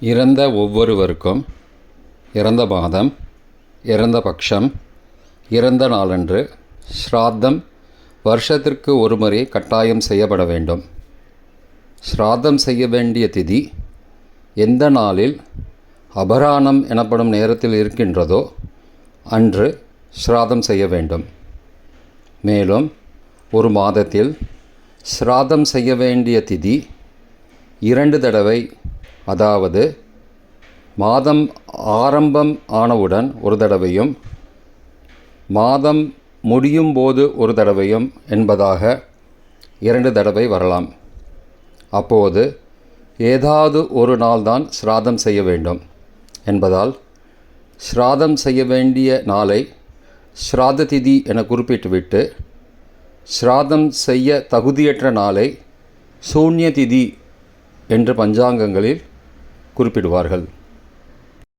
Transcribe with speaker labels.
Speaker 1: இறந்த ஒவ்வொருவருக்கும் இறந்த மாதம் இறந்த பட்சம் இறந்த நாளன்று ஸ்ராத்தம் வருஷத்திற்கு ஒரு முறை கட்டாயம் செய்யப்பட வேண்டும். ஸ்ராத்தம் செய்ய வேண்டிய திதி எந்த நாளில் அபராணம் எனப்படும் நேரத்தில் இருக்கின்றதோ அன்று ஸ்ராதம் செய்ய வேண்டும். மேலும் ஒரு மாதத்தில் ஸ்ராதம் செய்ய வேண்டிய திதி இரண்டு தடவை அதாவது மாதம் ஆரம்பம் ஆனவுடன் ஒரு தடவையும் மாதம் முடியும் போது ஒரு தடவையும் என்பதாக இரண்டு தடவை வரலாம். அப்போது ஏதாவது ஒரு நாள்தான் சிராதம் செய்ய வேண்டும். என்பதால் ஸ்ராதம் செய்ய வேண்டிய நாளை ஸ்ராத திதி என குறிப்பிட்டுவிட்டு ஸ்ராதம் செய்ய தகுதியற்ற நாளை சூன்ய திதி என்று பஞ்சாங்கங்களில் குறிப்பிடுவார்கள்.